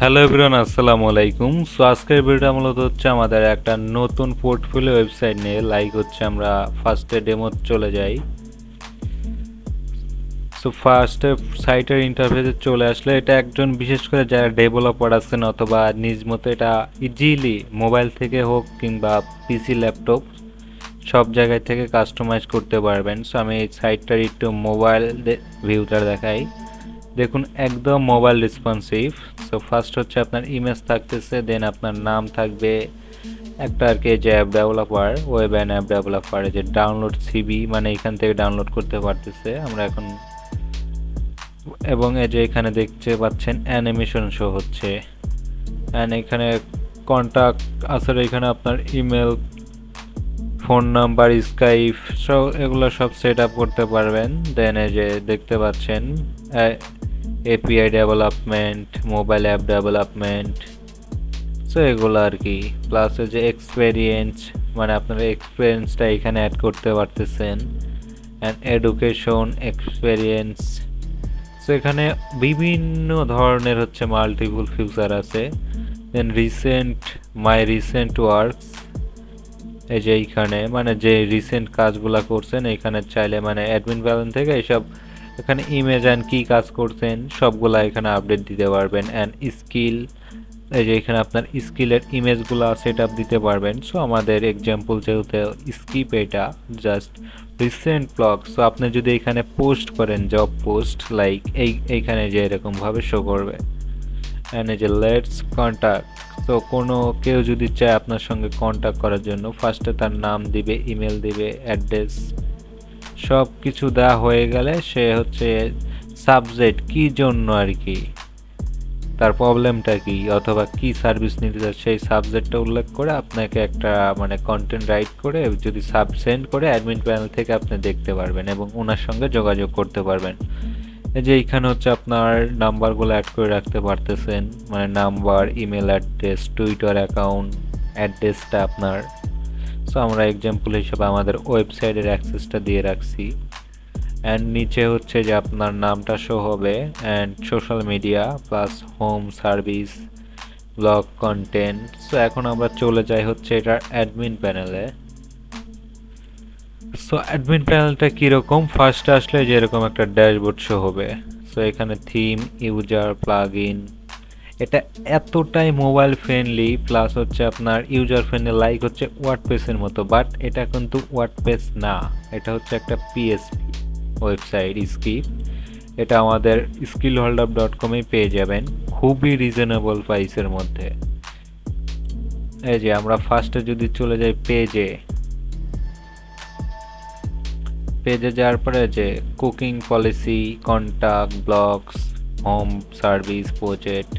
Hello everyone আসসালামু আলাইকুম so আজকের ভিডিওটা মূলত হচ্ছে আমাদের একটা নতুন পোর্টফোলিও ওয়েবসাইট নিয়ে। লাইক হচ্ছে আমরা ফার্স্টে ডেমো চলে যাই। সো ফার্স্টে সাইটের ইন্টারফেসে চলে আসলে এটা একজন বিশেষ করে যারা ডেভেলপার আছেন অথবা নিজ মতো এটা ইজিলি মোবাইল থেকে হোক কিংবা পিসি ল্যাপটপ সব জায়গায় থেকে কাস্টমাইজ করতে পারবেন। সো আমি এই সাইটটার একটু মোবাইল ভিউটা দেখাই। দেখুন, একদম মোবাইল রেসপন্সিভ সো ফার্স্ট হচ্ছে আপনার ইমেজ থাকতেছে দেন আপনার নাম থাকবে। একটা আর কি যে app developer web and app developer যে ডাউনলোড সিবি মানে এখান থেকে ডাউনলোড করতে পারতেছে। আমরা এখন এবং এই যে এখানে দেখতে পাচ্ছেন অ্যানিমেশন শো হচ্ছে। অ্যান্ড এখানে কন্ট্যাক্ট আসলে এখানে আপনার ইমেল ফোন নাম্বার স্কাইপ সব, এগুলো সব সেট আপ করতে পারবেন। দেন এই যে দেখতে পাচ্ছেন API development mobile app development so এগুলো আর কি। প্লাস যে এক্সপেরিয়েন্স মানে আপনার এক্সপিরিয়েন্সটা এখানে অ্যাড করতে পারতেছেন। অ্যান্ড এডুকেশন এক্সপেরিয়েন্স সো এখানে বিভিন্ন ধরনের হচ্ছে মাল্টিপুল ফিউচার আছে। Then recent my recent works এই যে এইখানে মানে যে রিসেন্ট কাজগুলা করছেন, এখানে চাইলে মানে অ্যাডমিন প্যানেল থেকে এইসব এখানে ইমেজ অ্যান্ড কী কাজ করছেন, সবগুলা এখানে আপডেট দিতে পারবেন অ্যান্ড স্কিল এই যে এখানে আপনার স্কিলের ইমেজগুলো সেট আপ দিতে পারবেন। সো আমাদের এক্সাম্পল যেহেতু স্কিপ এটা জাস্ট রিসেন্ট ব্লগ সো আপনি যদি এখানে পোস্ট করেন জব পোস্ট লাইক এই, এইখানে যে এরকমভাবে শো করবে। অ্যান্ড এই যে লেটস কন্ট্যাক্ট তো কোনো কেউ যদি চায় আপনার সঙ্গে কন্ট্যাক্ট করার জন্য ফার্স্টে তার নাম দিবে ইমেল দিবে অ্যাড্রেস সব কিছু দেওয়া হয়ে গেলে সে হচ্ছে সাবজেক্ট কি জন্য আর কি? তার প্রবলেমটা কি? অথবা কি সার্ভিস নিতে চায়? সেই সাবজেক্টটা উল্লেখ করে আপনাকে একটা মানে কন্টেন্ট রাইট করে যদি সাব সেন্ড করে অ্যাডমিন প্যানেল থেকে আপনি দেখতে পারবেন এবং ওনার সঙ্গে যোগাযোগ করতে পারবেন। এই যে এইখানে হচ্ছে আপনার নাম্বারগুলো অ্যাড করে রাখতে পারতেছেন। মানে number email address twitter account অ্যাড্রেসটা আপনার। সো আমরা এক্সাম্পল হিসেবে আমাদের ওয়েবসাইটের অ্যাক্সেসটা দিয়ে রাখছি। অ্যান্ড নিচে হচ্ছে যে আপনার নামটা শো হবে and social media plus home service blog content so এখন আমরা চলে যাই হচ্ছে এটার অ্যাডমিন প্যানেলে সো অ্যাডমিন প্যানেলটা কীরকম? ফার্স্টে আসলে যেরকম একটা ড্যাশবোর্ড শো হবে। সো এখানে থিম ইউজার প্লাগ ইন এটা এতটাই মোবাইল ফ্রেন্ডলি প্লাস হচ্ছে আপনার ইউজার ফ্রেন্ডলি লাইক হচ্ছে ওয়ার্ডপেসের মতো বাট এটা কিন্তু ওয়ার্ডপেস না। এটা হচ্ছে একটা পিএসপি ওয়েবসাইট স্কিপ এটা আমাদের স্কিল হোল্ডার ডট কমে পেয়ে যাবেন, খুবই রিজনেবল প্রাইসের মধ্যে। এই যে আমরা ফার্স্টে যদি চলে যাই পেজে পেজে যাওয়ার পরে যে cooking policy contact blogs home service project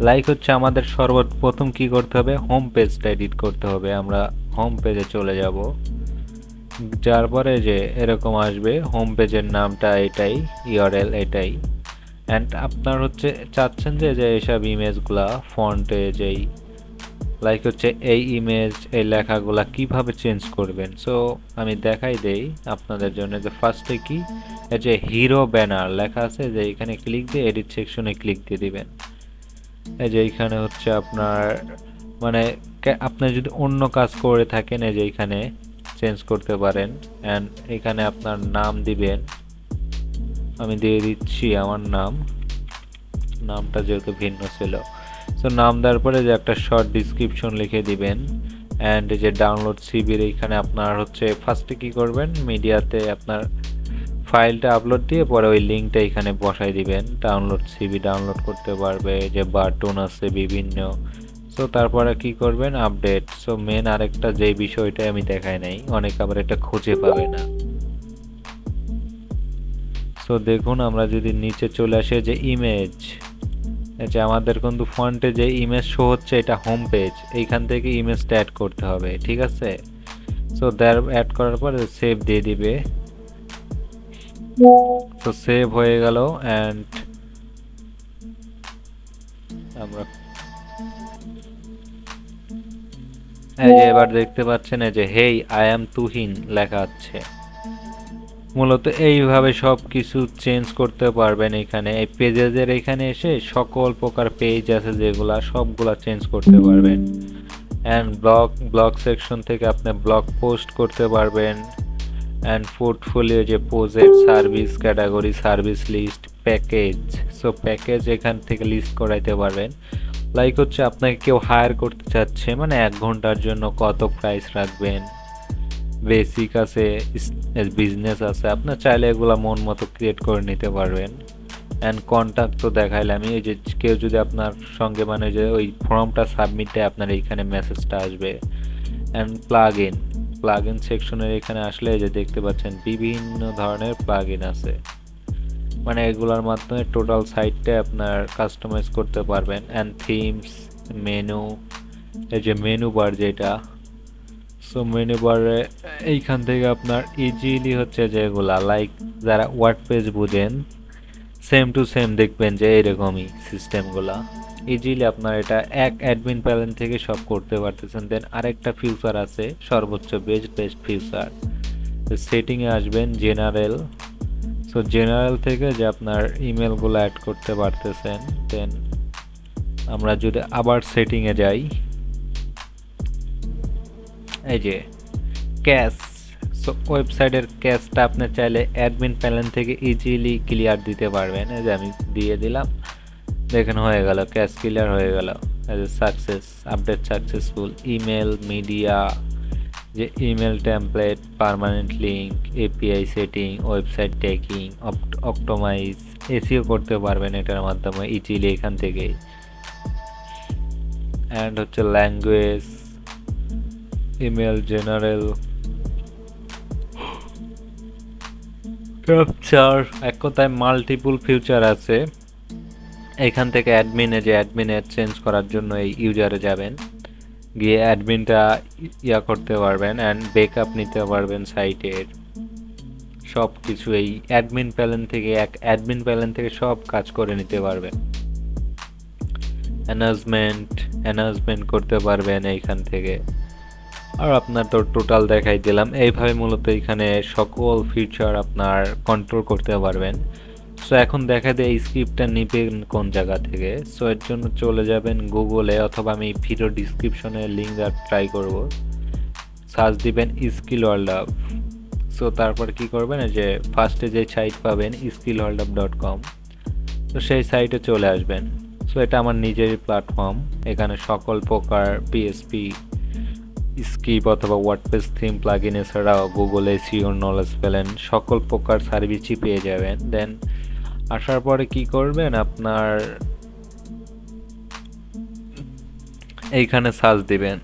like হচ্ছে আমাদের সর্বপ্রথম কি করতে হবে? হোম পেজটা এডিট করতে হবে। আমরা হোম পেজে চলে যাব। যার পরে যে এরকম আসবে হোম পেজের নামটা এটাই ইউআরএল এটাই। অ্যান্ড আপনার হচ্ছে চাচ্ছেন যে যে এইসব ইমেজগুলা ফন্টে যেই লাইক হচ্ছে এই ইমেজ এই লেখাগুলা কীভাবে চেঞ্জ করবেন? সো আমি দেখাই দেই আপনাদের জন্য যে ফার্স্টে কি? যে হিরো ব্যানার লেখা আছে, যে এখানে ক্লিক দিয়ে এডিট সেকশনে ক্লিক দিয়ে দিবেন। এই যে এইখানে হচ্ছে আপনার মানে আপনি যদি অন্য কাজ করে থাকেন, এই যে এইখানে চেঞ্জ করতে পারেন অ্যান্ড এখানে আপনার নাম দিবেন। আমি দিয়ে দিচ্ছি আমার নাম। নামটা যেহেতু ভিন্ন ছিল। সো নাম দেওয়ার পরে যে একটা শর্ট ডিসক্রিপশন লিখে দিবেন অ্যান্ড যে ডাউনলোড সিবির এইখানে আপনার হচ্ছে ফার্স্টে কি করবেন? মিডিয়াতে আপনার ফাইলটা আপলোড দিয়ে পরে ওই লিঙ্কটা এখানে বসাই দিবেন। ডাউনলোড সিবি ডাউনলোড করতে পারবে যে বাটন আছে বিভিন্ন। সো তারপরে কি করবেন? আপডেট সো মেন আরেকটা যে বিষয়টা আমি দেখাই নাই, অনেক আবার এটা খুঁজে পাবে না। সো দেখুন, আমরা যদি নিচে চলে আসে যে ইমেজ যে আমাদের কিন্তু ফন্টে যে ইমেজ শো হচ্ছে, এটা হোম পেজ এইখান থেকে ইমেজটা অ্যাড করতে হবে, ঠিক আছে? সো দ্যার অ্যাড করার পর সেভ দিয়ে দিবে। তো সেভ হয়ে গেল অ্যান্ড আমরা এই যে এবার দেখতে পাচ্ছেন যে, হেই আই অ্যাম তুহিন লেখা আছে। মূলত এইভাবে সব কিছু চেঞ্জ করতে পারবেন এখানে। এই পেজেসের এখানে এসে সকল প্রকার পেজ আছে যেগুলা সবগুলা চেঞ্জ করতে পারবেন। অ্যান্ড ব্লগ ব্লগ সেকশন থেকে আপনি ব্লগ পোস্ট করতে পারবেন। অ্যান্ড পোর্টফোলিও যে পোজের service category service list package so package এখান থেকে লিস্ট করাইতে পারবেন। লাইক হচ্ছে আপনাকে কেউ হায়ার করতে চাচ্ছে মানে এক ঘণ্টার জন্য কত প্রাইস রাখবেন। বেসিক আছে বিজনেস আছে, আপনার চাইলে এগুলো মন মতো ক্রিয়েট করে নিতে পারবেন। অ্যান্ড কন্ট্যাক্ট তো দেখাইলাম এই যে কেউ যদি আপনার সঙ্গে মানে যে ওই ফর্মটা সাবমিটে আপনার এইখানে মেসেজটা আসবে। And plug in plug in সেকশনের এখানে আসলে যে দেখতে পাচ্ছেন, বিভিন্ন ধরনের প্লাগ ইন আছে। মানে এগুলোর মাধ্যমে টোটাল সাইটটা আপনার কাস্টমাইজ করতে পারবেন। অ্যান্ড থিমস মেনু এই যে মেনু বার যেটা সো মেনু বারে এইখান থেকে আপনার ইজিলি হচ্ছে যেগুলা লাইক যারা ওয়ার্ড পেজ বুঝেন সেম টু সেম দেখবেন যে এরকমই সিস্টেমগুলা ইজিলি আপনার এটা এক অ্যাডমিন প্যানেল থেকে সব করতে পারতেছেন। দেন আরেকটা ফিউচার আছে, সর্বোচ্চ বেস্ট বেস্ট ফিউচার সেটিংয়ে আসবেন জেনারেল সো জেনারেল থেকে যে আপনার ইমেলগুলো অ্যাড করতে পারতেছেন দেন আমরা যদি আবার সেটিংয়ে যাই, এই যে ক্যাশ সো ওয়েবসাইটের ক্যাশটা আপনি চাইলে অ্যাডমিন প্যানেল থেকে ইজিলি ক্লিয়ার দিতে পারবেন। এই যে আমি দিয়ে দিলাম। দেখেন, হয়ে গেল, ক্যাশ ক্লিয়ার হয়ে গেল। As a success update successful email media যে email template permanent link API setting website tracking optimise SEO করতে পারবেন এটার মাধ্যমে ইজিলি এখান থেকেই। অ্যান্ড হচ্ছে ল্যাঙ্গুয়েজ ইমেল জেনারেল ক্যাপচার এক কথায় মাল্টিপুল ফিউচার আছে। এখান থেকে অ্যাডমিনে যে অ্যাডমিনে চেঞ্জ করার জন্য এই ইউজারে যাবেন। গিয়ে অ্যাডমিনটা ইয়া করতে পারবেন অ্যান্ড বেকআপ নিতে পারবেন সাইটের সব কিছু এই অ্যাডমিন প্যালেন থেকে এক অ্যাডমিন প্যালেন থেকে সব কাজ করে নিতে পারবেন। অ্যানাউন্সমেন্ট অ্যানাউন্সমেন্ট করতে পারবেন এইখান থেকে। আর আপনার তো টোটাল দেখাই দিলাম। এইভাবে মূলত এখানে সকল ফিচার আপনার কন্ট্রোল করতে পারবেন। সো এখন দেখা দেয় এই স্ক্রিপ্টটা নিবেন কোন জায়গা থেকে? সো এর জন্য চলে যাবেন গুগলে অথবা আমি ভিডিও ডিসক্রিপশনে লিঙ্ক আর ট্রাই করব। সার্চ দিবেন স্কিল ওয়ার্ল্ড আপ সো তারপর কি করবেন? যে ফার্স্টে যে সাইট পাবেন skill world up dot com তো সেই সাইটে চলে আসবেন। সো এটা আমার নিজেরই প্ল্যাটফর্ম এখানে সকল প্রকার পিএসপি স্কিপ অথবা ওয়ার্ডপ্রেস থিম প্লাগইন এছাড়াও গুগল এসিও নলেজ পেলেন। সকল প্রকার সার্ভিসই পেয়ে যাবেন। দেন আসার পরে কি করবেন? আপনার এইখানে সার্চ দিবেন।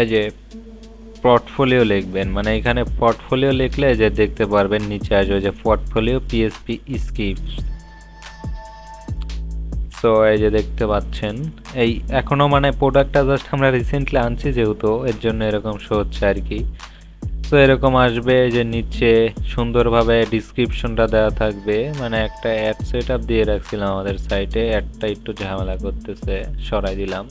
এই যে পোর্টফোলিও লিখবেন মানে এখানে পোর্টফোলিও লিখলে যে দেখতে পারবেন নিচে আসবে যে পোর্টফোলিও পিএসপি স্কিপস সো এই যে দেখতে পাচ্ছেন, এই এখনও মানে প্রোডাক্টটা জাস্ট আমরা রিসেন্টলি আনছি যেহেতু, এর জন্য এরকম শো হচ্ছে আর কি। সো এরকম আসবে যে নিচে সুন্দরভাবে ডিসক্রিপশনটা দেওয়া থাকবে। মানে একটা অ্যাড সেট আপ দিয়ে রাখছিলাম আমাদের সাইটে অ্যাডটা একটু ঝামেলা করতেছে, সরাই দিলাম।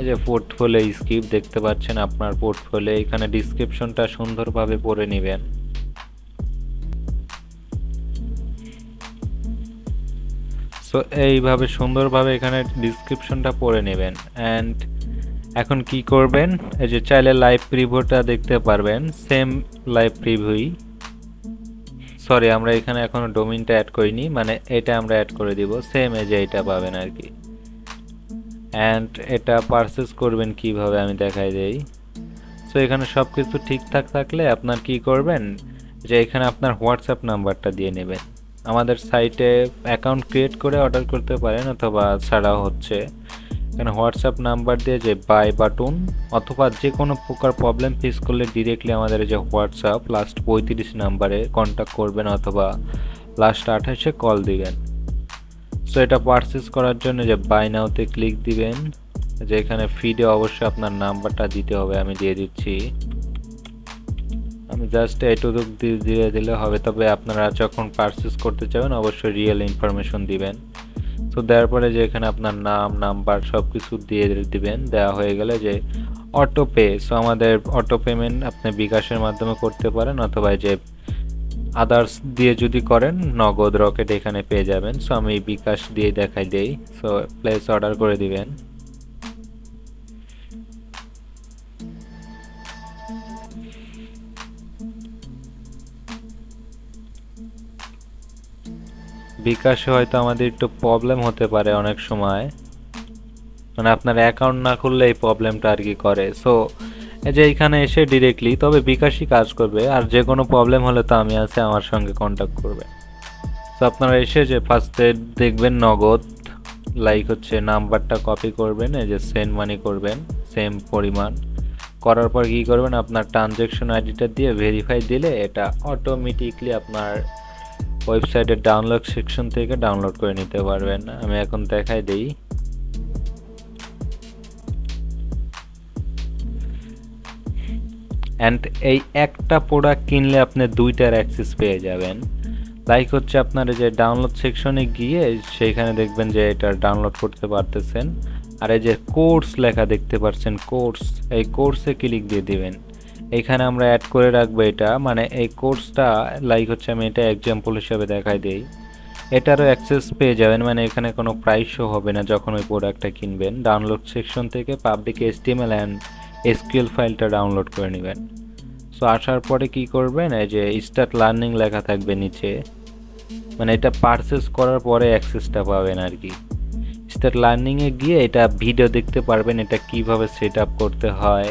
এই যে পোর্টফোলিও স্কিপ দেখতে পাচ্ছেন আপনার পোর্টফোলিও এখানে ডিসক্রিপশনটা সুন্দরভাবে পড়ে নেবেন। সো এইভাবে সুন্দরভাবে এখানে ডিসক্রিপশনটা পড়ে নেবেন। অ্যান্ড এখন কি করবেন? এই যে চাইলে লাইভ প্রিভিউটা দেখতে পারবেন। সেম লাইভ প্রিভিউই সরি আমরা এখানে এখনও ডোমিনটা অ্যাড করিনি। মানে এটা আমরা অ্যাড করে দিব। সেম এই যে এটা পাবেন আর কি। অ্যান্ড এটা পারচেস করবেন কীভাবে আমি দেখাই দেই। সো এখানে সব কিছু ঠিকঠাক থাকলে আপনার কি করবেন? যে এখানে আপনার হোয়াটসঅ্যাপ নাম্বারটা দিয়ে নেবেন। আমাদের সাইটে অ্যাকাউন্ট ক্রিয়েট করে অর্ডার করতে পারেন অথবা ছাড়াও হচ্ছে। এখানে হোয়াটসঅ্যাপ নাম্বার দিয়ে যে বাই বাটন অথবা যে কোনো প্রকার প্রবলেম ফেস করলে ডিরেক্টলি আমাদের যে হোয়াটসঅ্যাপ লাস্ট পঁয়ত্রিশ নাম্বারে কন্ট্যাক্ট করবেন অথবা লাস্ট আঠাশে কল দিবেন। সো এটা পারচেস করার জন্য যে বাই নাওতে ক্লিক দিবেন। যে এখানে ফিডে অবশ্যই আপনার নাম্বারটা দিতে হবে, আমি দিয়ে দিচ্ছি। আমি জাস্ট এইটুকু দিয়ে দিয়ে দিলে হবে। তবে আপনারা যখন পারচেস করতে চাবেন অবশ্যই রিয়েল ইনফরমেশন দিবেন। তো দেওয়ার পরে যে এখানে আপনার নাম নাম্বার সব কিছু দিয়ে দিবেন। দেওয়া হয়ে গেলে যে অটো পে সো আমাদের অটো পেমেন্ট আপনি বিকাশের মাধ্যমে করতে পারেন অথবা যে আদার্স দিয়ে যদি করেন, নগদ রকেট এখানে পেয়ে যাবেন। সো আমি বিকাশ দিয়ে দেখাই দেই। সো প্লেস অর্ডার করে দিবেন। বিকাশে হয়তো আমাদের একটু প্রবলেম হতে পারে অনেক সময়। মানে আপনার অ্যাকাউন্ট না খুললে এই প্রবলেমটা আর কি করে। সো এই যে এখানে এসে ডিরেক্টলি তবে বিকাশই কাজ করবে। আর যে কোনো প্রবলেম হলে তো আমি আছি, আমার সঙ্গে কন্ট্যাক্ট করবে। তো আপনারা এসে যে ফার্স্টে দেখবেন নগদ লাইক হচ্ছে নাম্বারটা কপি করবেন, এই যে সেন্ড মানি করবেন সেম পরিমাণ। করার পর কী করবেন? আপনার ট্রানজ্যাকশন আইডিটা দিয়ে ভেরিফাই দিলে এটা অটোমেটিকলি আপনার ওয়েবসাইটের ডাউনলোড সেকশন থেকে ডাউনলোড করে নিতে পারবেন। আমি এখন দেখাই দিই। অ্যান্ড এই একটা প্রোডাক্ট কিনলে আপনি দুইটার অ্যাক্সেস পেয়ে যাবেন। লাইক হচ্ছে আপনার যে ডাউনলোড সেকশনে গিয়ে সেইখানে দেখবেন যে এটা ডাউনলোড করতে পারতেছেন। আর এই যে কোর্স লেখা দেখতে পাচ্ছেন কোর্স এই কোর্সে ক্লিক দিয়ে দিবেন। এখানে আমরা অ্যাড করে রাখব এটা। মানে এই কোর্সটা লাইক হচ্ছে আমি এটা এক্সাম্পল হিসাবে দেখাই দিই। এটারও অ্যাক্সেস পেয়ে যাবেন মানে এখানে কোনো প্রাইস শো হবে না যখন ওই প্রোডাক্টটা কিনবেন। ডাউনলোড সেকশন থেকে পাবলিক এসটিএমএল অ্যান্ড এসকিউএল ফাইলটা ডাউনলোড করে নেবেন। সো আসার পরে কি করবেন, এই যে স্টার্ট লার্নিং লেখা থাকবে নিচে। মানে এটা পারচেস করার পরে অ্যাক্সেসটা পাবেন আর কি। স্টার্ট লার্নিংয়ে গিয়ে এটা ভিডিও দেখতে পারবেন, এটা কীভাবে সেট আপ করতে হয়।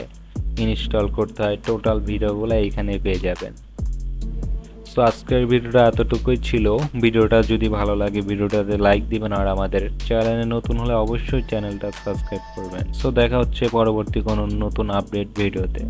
ইনস্টল করতে হয় টোটাল ভিডিওগুলো এইখানে পেয়ে যাবেন। সো আজকের ভিডিওটা এতটুকুই ছিল। ভিডিওটা যদি ভালো লাগে, ভিডিওটাতে লাইক দিবেন আর আমাদের চ্যানেলে নতুন হলে অবশ্যই চ্যানেলটা সাবস্ক্রাইব করবেন। সো দেখা হচ্ছে পরবর্তী কোনো নতুন আপডেট ভিডিওতে।